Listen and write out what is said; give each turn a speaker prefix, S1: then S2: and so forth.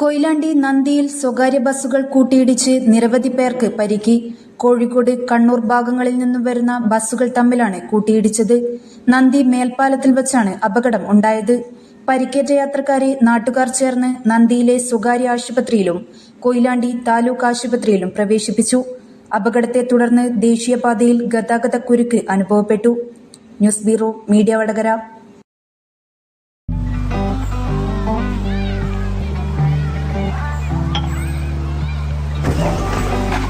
S1: കൊയിലാണ്ടി നന്ദിയിൽ സ്വകാര്യ ബസ്സുകൾ കൂട്ടിയിടിച്ച് നിരവധി പേർക്ക് പരിക്കി. കോഴിക്കോട് കണ്ണൂർ ഭാഗങ്ങളിൽ നിന്നും വരുന്ന ബസ്സുകൾ തമ്മിലാണ് കൂട്ടിയിടിച്ചത്. നന്ദി മേൽപ്പാലത്തിൽ വച്ചാണ് അപകടം ഉണ്ടായത്. പരിക്കേറ്റ യാത്രക്കാരെ നാട്ടുകാർ ചേർന്ന് നന്ദിയിലെ സ്വകാര്യ ആശുപത്രിയിലും കൊയിലാണ്ടി താലൂക്ക് ആശുപത്രിയിലും പ്രവേശിപ്പിച്ചു. അപകടത്തെ തുടർന്ന് ദേശീയപാതയിൽ ഗതാഗത കുരുക്ക് അനുഭവപ്പെട്ടു. News bureau media Vadakara.